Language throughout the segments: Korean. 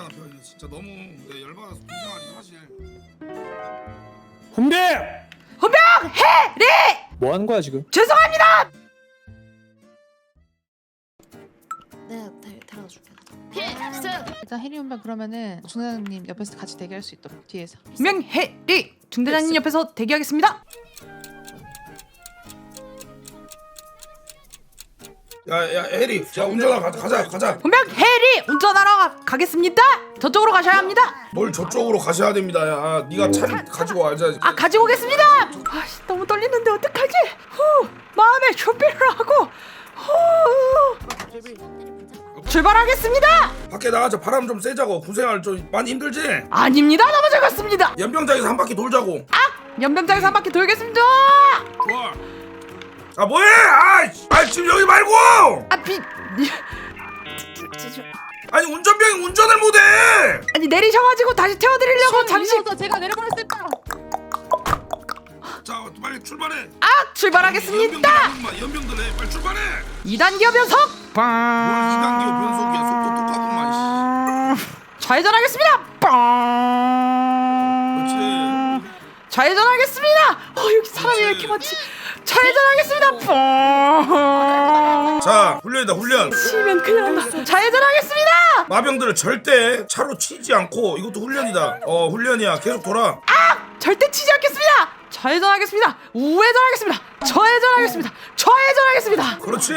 담배 하나 피워 이거 진짜 너무 내 열받아서 고생하지 사실. 훈병! 훈병 해리! 뭐 하는 거야 지금? 죄송합니다. 내가 데, 데려다 줄게. 일단 해리 훈병 그러면은 중대장님 옆에서 같이 대기할 수 있도록 뒤에서. 훈병 해리! 중대장님 옆에서 대기하겠습니다. 야야 해리 자 운전하러 가자 가자 가자. 훈병 해리! 운전하러 가, 가겠습니다. 저쪽으로 가셔야 합니다. 뭘 저쪽으로 가셔야 됩니다 야 네가 차를 가지고 와야지 아 가지고 오겠습니다. 아씨 너무 떨리는데 어떡하지? 후 마음의 준비를 하고 후 출발하겠습니다. 밖에 나가자 바람 좀 쐬자고 군생활 좀 많이 힘들지? 아닙니다 너무 즐겁습니다. 연병장에서 한 바퀴 돌자고 연병장에서 한 바퀴 돌겠습니다. 좋아 아 뭐해 아, 씨. 아 지금 여기 말고 아비 아니 운전병이 운전을 못해 아니 내리셔가지고 다시 태워드리려고 잠시 잠시 제가 내려보냈습니다 자 빨리 출발해 아 출발하겠습니다. 연병들 연병들 해 빨리 출발해 2단기어 변속. 뭘 2단계 변속이야 속도 똑같구만 좌회전하겠습니다. 그렇지 좌회전하겠습니다. 어 여기 사람이 왜 이렇게 많지? 좌회전하겠습니다. 자 훈련이다 훈련 치면 큰일 난다. 좌회전하겠습니다. 마병들을 절대 차로 치지 않고 이것도 훈련이다 어 훈련이야 계속 돌아 절대 치지 않겠습니다. 좌회전하겠습니다. 우회전하겠습니다. 좌회전하겠습니다. 좌회전하겠습니다. 그렇지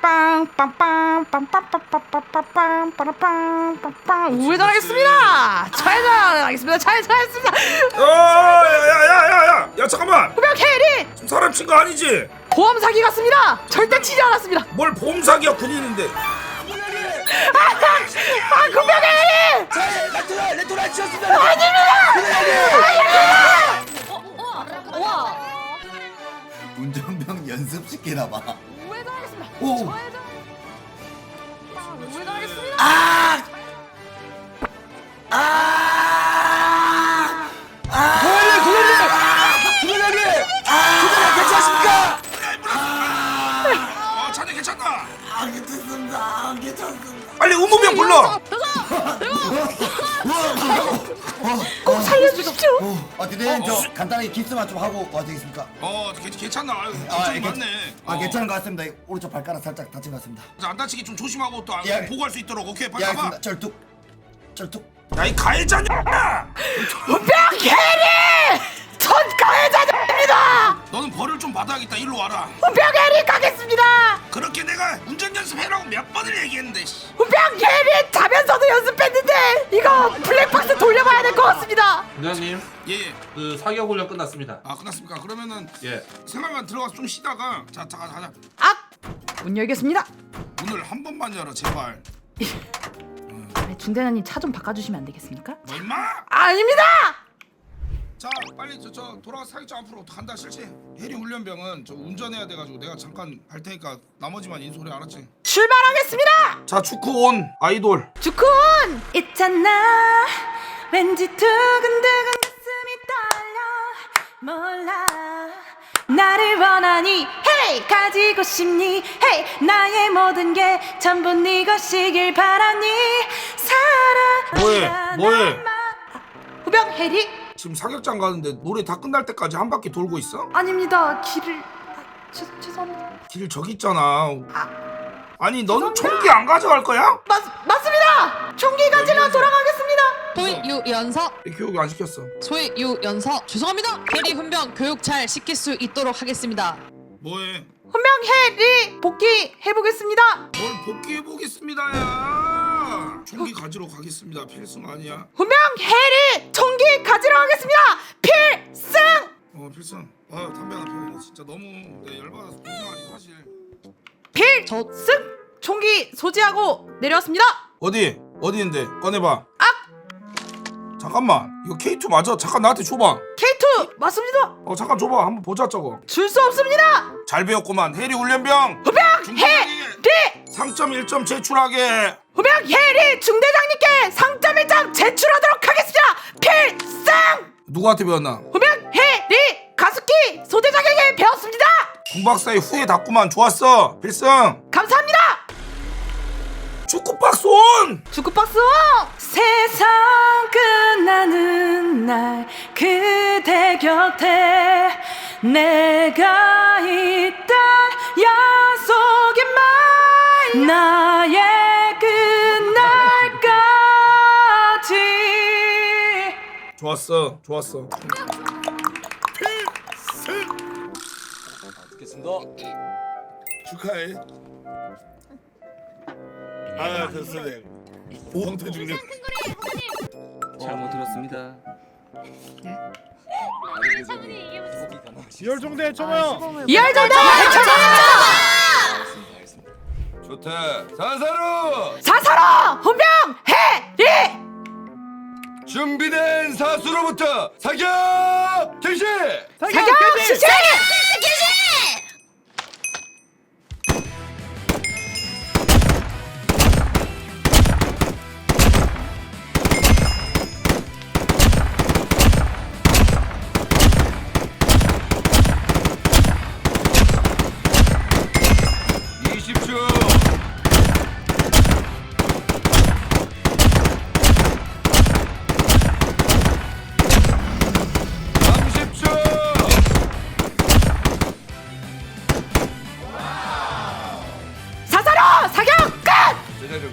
빵빵빵빵빵빵빵빵빵빵빵빵 우회전하겠습니다. 좌회전하겠습니다. 좌회전하겠습니다. 어, 어야야야야야 야 잠깐만 후병 지금 사람 친 거 아니지 보험 사기 같습니다. 절대 치지 않았습니다. 뭘 보험사기야 군인인데 아 후병 해리 운전병 연습 시키나 봐. 우회전하겠습니다. 오. 좌회전. 빵, 우회전하겠습니다. 아! 아! 고객님, 고객님! 고객님! 고객님 괜찮습니까? 어 자네 괜찮다 아, 괜찮습니다. 아, 괜찮습니다. 빨리 의무병 불러 꼭 살려주십시오. 아, 대대님 저 간단하게 깁스만 좀 하고 와도 되겠습니까? 어 괜- 괜찮나 아유 아, 괜찮 예, 맞네 아, 어. 괜찮은 것 같습니다. 오른쪽 발가락 살짝 다친 것 같습니다. 자, 안 다치게 좀 조심하고 또 안- 예. 보고할 수 있도록 오케이 예, 빨리 가봐 알겠습니다. 절뚝. 절뚝. 야 이 가해자냐 후병 해리 전 가해자입니다. 너는 벌을 좀 받아야겠다 일로 와라 후병 해리 가겠습니다. 그렇게 내가 연습해라고 몇 번을 얘기했는데 씨. 후병 해리 자면서도 연습했는데 이거 블랙박스 돌려봐야 될 것 같습니다. 부장님 예 예 그 사격 훈련 끝났습니다. 아 끝났습니까 그러면은 예. 생활관 들어가서 좀 쉬다가 자 잠깐 가자 악! 문 열겠습니다. 문을 한 번만 열어 제발 중대장님 차 좀 바꿔주시면 안 되겠습니까? 뭐 임마 아닙니다. 자 빨리 저, 저 돌아가 사격장 앞으로 간다 실시 해리 훈련병은 저 운전해야 돼 가지고 내가 잠깐 할 테니까 나머지만 인솔해 알았지 출발하겠습니다. 자 축구 온 아이돌. 주쿤 있잖아. 왠지 두근두근 가슴이 떨려. 몰라. 나를 원하니 헤이 가지고 싶니? 헤이 나의 모든 게 전부 네 것이길 바라니. 사랑 뭐해? 뭐해? 후병 해리? 지금 사격장 가는데 노래 다 끝날 때까지 한 바퀴 돌고 있어? 아닙니다. 길을 아, 죄, 죄송합니다. 길 저기 있잖아. 아 니넌 총기 안 가져갈 거야? 맞, 맞습니다. 총기 가지러 돌아가겠습니다. 소위 유연서. 왜 교육이 안 시켰어. 소위 유연서. 죄송합니다. 해리 훈병 교육 잘 시킬 수 있도록 하겠습니다. 뭐해? 훈병 해리. 복귀 해보겠습니다. 뭘 복귀해 보겠습니다 야. 총기 가지러 가겠습니다. 필승 아니야. 훈병 해리. 총기 가지러 가겠습니다. 필승! 어 필승. 아 담배 하나 피워 이거 진짜. 너무 내 열받아서. 고생하지 사실 필승 총기 소지하고 내려왔습니다. 어디? 어디 있는데? 꺼내봐. 잠깐만. 이거 K2 맞아? 잠깐 나한테 줘봐. K2 맞습니다. 어 잠깐 줘봐. 한번 보자 저거. 줄 수 없습니다. 잘 배웠구만. 해리 훈련병! 훈병 중대장에게 해리 상점 1점 제출하게. 훈병 해 리 중대장님께 상점 1점 제출하도록 하겠습니다. 필승 누구한테 배웠나? 훈병 해 리 가습기 소대장에게 배웠습니다 궁박사의 후에 닿구만 좋았어. 필승. 감사합니다! 축구 박스 온! 축구박스 세상 그날 그대 곁에 내가 있단 약속이 말 나의 그날까지. 좋았어. 좋았어 듣겠습니다. 축하해. 아 됐어요. 오황태 중령. 잘못 들었습니다. 열중대 쳐봐요. 열정다 좋다. 사사로! 사사로! 훈병! 해리! 준비된 사수로부터 사격! 개시. 사격! 시작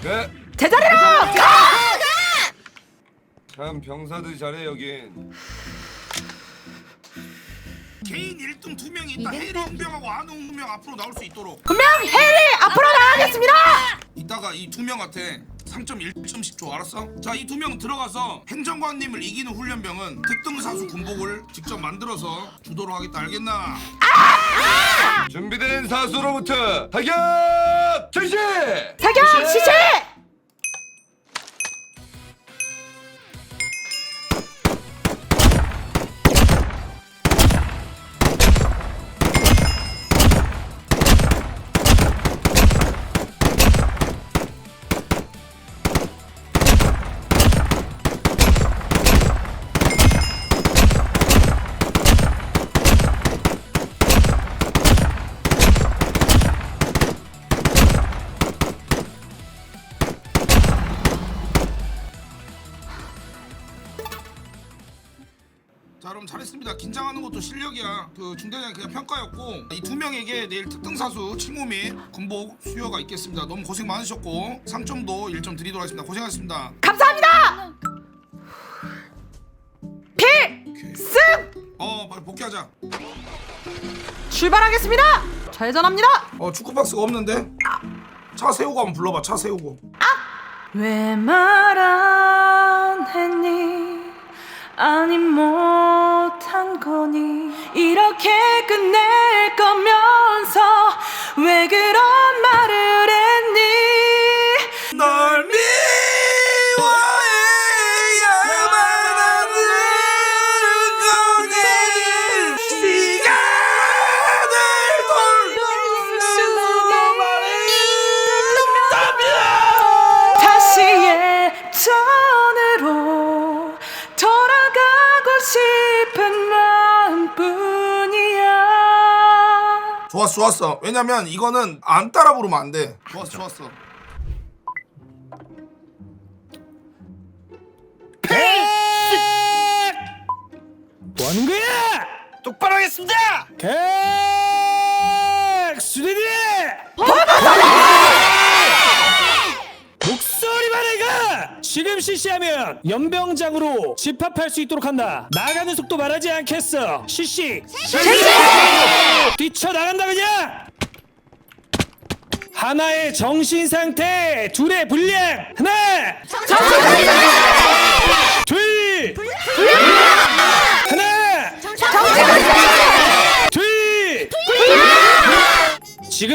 제자리 끝. 제자리로 끝참 병사들 잘해 여긴. 개인 1등 두 명이 있다. 해리 훈병하고 안우 훈병 앞으로 나올 수 있도록. 훈병 해리 앞으로 나가겠습니다! 이따가 이 두 명한테 3.1점씩 줘 알았어? 자 이 두 명 들어가서 행정관님을 이기는 훈련병은 특등사수 군복을 직접 만들어서 주도록 하겠다. 알겠나? 준비된 사수로부터 사격 개시. 사격! 시작 잘했습니다. 긴장하는 것도 실력이야. 그 중대장이 그냥 평가였고 이 두 명에게 내일 특등 사수 칭호 및 군복 수여가 있겠습니다. 너무 고생 많으셨고 상점도 1점 드리도록 하겠습니다. 고생하셨습니다. 감사합니다! 필승! 어 빨리 복귀하자. 출발하겠습니다! 좌회전합니다! 어 축구박스가 없는데? 차 세우고 한번 불러봐 차 세우고. 왜 말 안 했니? 아니 못 한 거니? 이렇게 끝낼 거면서 왜 그런 말을 좋았어. 왜냐면 이거는 안 따라 부르면 안 돼. 좋았어 좋았어. 뭐 하는 거야? 똑바로 하겠습니다. 객 수리들. 지금 실시하면 연병장으로 집합할 수 있도록 한다. 나가는 속도 말하지 않겠어. 실시. 뛰쳐 나간다 그냥. 하나의 정신 상태, 둘의 분량. 하나. 둘. 하나.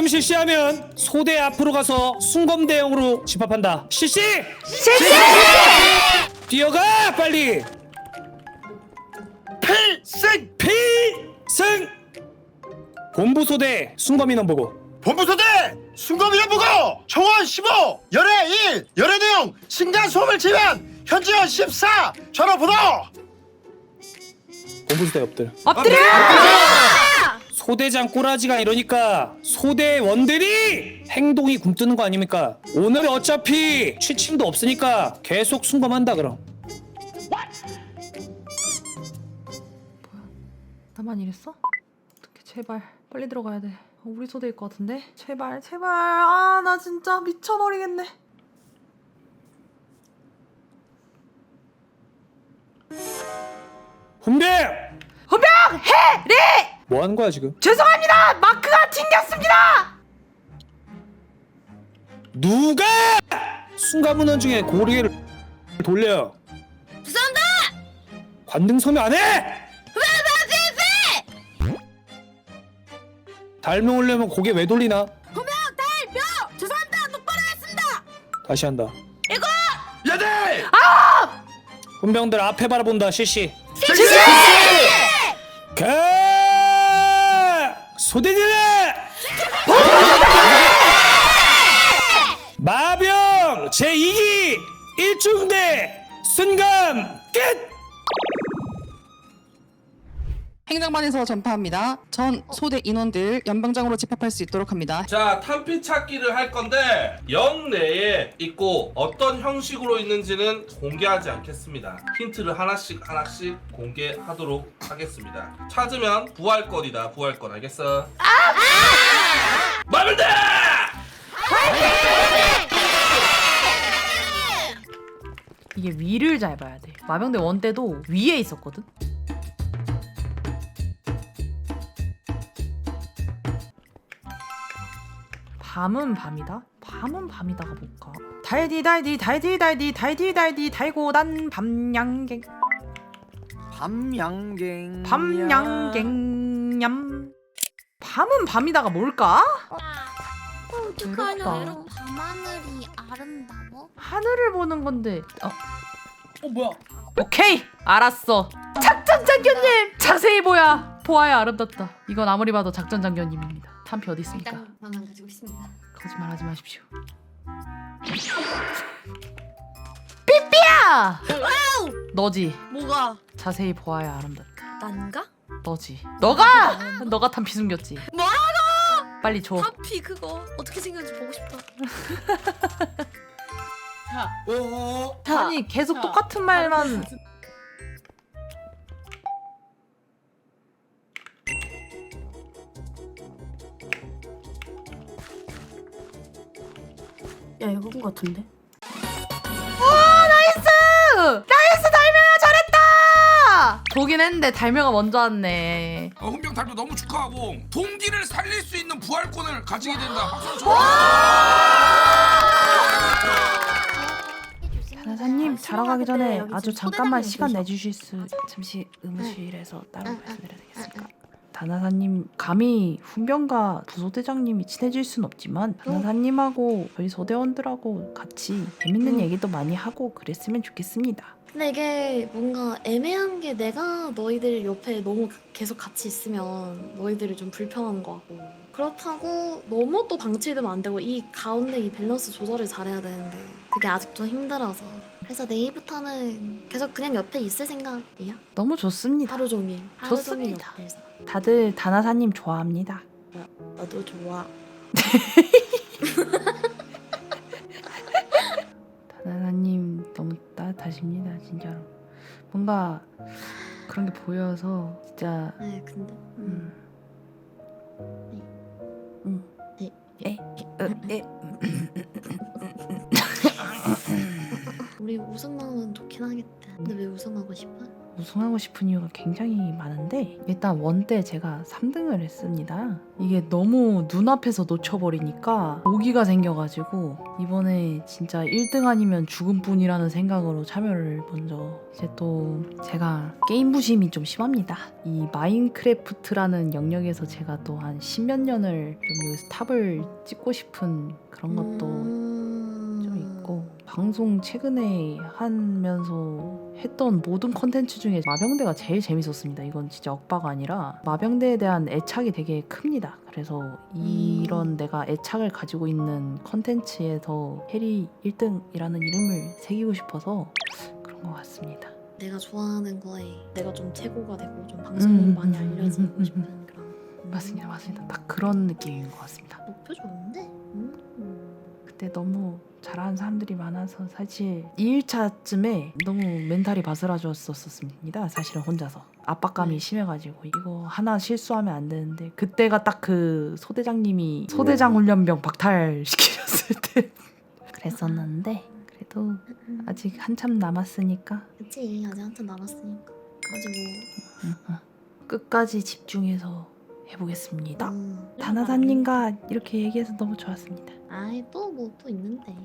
지금 실시하면 소대 앞으로 가서 순검 대형으로 집합한다. 실시. 실시 뛰어가 빨리. 필승 필승. 본부 소대 순검 인원 보고. 본부소대 순검이련 보고 총원 15 열애 1 열애 내용 신간 소음을 제외한 현지원 14 전화 번호 본부 소대 엎드려. 엎드려 소대장 꼬라지가 이러니까 소대 원들이 행동이 굼뜨는 거 아닙니까? 오늘 어차피 취침도 없으니까 계속 순검한다 그럼. 나만 이랬어? 어떻게 제발 빨리 들어가야 돼. 어, 우리 소대일 것 같은데? 제발 제발 아 나 진짜 미쳐버리겠네. 훈병! 훈병 해리 뭐 하는 거야 지금? 죄송합니다 마크가 튕겼습니다. 누가 순간문원 중에 고리를 돌려? 죄송합니다. 관등 소매 안 해? 달명 올려면 고개 왜 돌리나? 분명 달병 죄송합니다. 똑바로 하겠습니다. 다시 한다. 야대 훈병들 앞에 바라본다 실시. 가 소대들아 마병 제 2기 1중대 순감 끝. 행정반에서 전파합니다. 전 소대 인원들 연병장으로 집합할 수 있도록 합니다. 자, 탄피 찾기를 할 건데 영내에 있고 어떤 형식으로 있는지는 공개하지 않겠습니다. 힌트를 하나씩 하나씩 공개하도록 하겠습니다. 찾으면 부활권이다. 부활권 알겠어? 마면대! 이게 위를 잘 봐야 돼. 마병대 원 때도 위에 있었거든. 밤은 밤이다. 밤은 밤이다가 뭘까? 달디 달디 달디 달디 달디 달디 달고 난 밤양갱. 밤양갱. 밤양갱냠. 밤은 밤이다가 뭘까? 어떡하냐? 어렵다. 이러고 밤하늘이 아름다워? 하늘을 보는 건데. 어, 어 뭐야? 오케이 알았어. 작전 장교님! 자세히 보야 보아야 아름답다. 이건 아무리 봐도 작전 장교님입니다 탄피 어디 있습니까? 일단 나만 가지고 있습니다. 거짓말하지 마십시오. 삐삐야! 너지? 뭐가? 자세히 보아야 아름답다. 난가? 너지. 너가! 너가 탄피 숨겼지. 뭐라고? 빨리 줘. 하피 그거 어떻게 생겼는지 보고 싶다. 오 아니 계속 똑같은 말만 야 이거 본거 같은데? 나이스! 나이스 달명아 잘했다! 보긴 했는데 달명아 먼저 왔네. 어, 훈병 달도 너무 축하하고 동기를 살릴 수 있는 부활권을 가지게 된다. 박수 쳐. 변호사님 자러 가기 전에 여기 아주 잠깐만 시간. 내주실 수 잠시 의무실에서 따로 말씀드려야 되겠습니까? 단하사님 감히 훈병과 부소대장님이 친해질 순 없지만 단하사님하고 저희 소대원들하고 같이 재밌는 응. 얘기도 많이 하고 그랬으면 좋겠습니다. 근데 이게 뭔가 애매한 게 내가 너희들 옆에 너무 계속 같이 있으면 너희들이 좀 불편한 거 같고 그렇다고 너무 또 방치되면 안 되고 이 가운데 이 밸런스 조절을 잘해야 되는데 그게 아직 좀 힘들어서 그래서 내일부터는 계속 그냥 옆에 있을 생각이야 너무 좋습니다. 하루 종일 하루 종일 좋습니다. 옆에서 다들 단하사님 좋아합니다. 나도 좋아 다나나님 너무 따뜻하십니다 진짜로 뭔가 그런 게 보여서 진짜 네 근데 음. 음. 음. 네. 에? 어, 에? 우리 우승하면 좋긴 하겠다 근데 왜 우승하고 싶어? 우승하고 싶은 이유가 굉장히 많은데 일단 원때 제가 3등을 했습니다. 이게 너무 눈앞에서 놓쳐버리니까 오기가 생겨가지고 이번에 진짜 1등 아니면 죽음뿐이라는 생각으로 참여를 먼저 이제 또 제가 게임 부심이 좀 심합니다. 이 마인크래프트라는 영역에서 제가 또 한 십몇 년을 좀 여기서 탑을 찍고 싶은 그런 것도 음... 좀 있고 방송 최근에 하면서 했던 모든 컨텐츠 중에 마병대가 제일 재밌었습니다. 이건 진짜 억바가 아니라 마병대에 대한 애착이 되게 큽니다. 그래서 이런 내가 애착을 가지고 있는 컨텐츠에서 해리 1등이라는 이름을 새기고 싶어서 그런 것 같습니다. 내가 좋아하는 거에 내가 좀 최고가 되고 좀 방송으로 음, 많이 음, 알려지고 음, 음, 싶은 그런 맞습니다, 맞습니다. 딱 그런 느낌인 것 같습니다. 목표 좋은데? 음. 그때 너무 잘하는 사람들이 많아서 사실 2일차쯤에 너무 멘탈이 바스라졌었습니다. 사실은 혼자서 압박감이 심해가지고 이거 하나 실수하면 안 되는데 그때가 딱 그 소대장님이 소대장 훈련병 박탈 시키셨을 때 그랬었는데 그래도 아직 한참 남았으니까 그치 아직 한참 남았으니까 가지고 끝까지 집중해서 해보겠습니다. 음. 다나다님과 이렇게 얘기해서 너무 좋았습니다. 아이 또뭐또 있는데.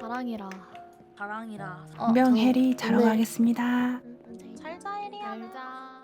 자랑이라. 자랑이라. 명 해리 자러 가겠습니다. 음, 음, 잘- 잘자 해리야. 잘자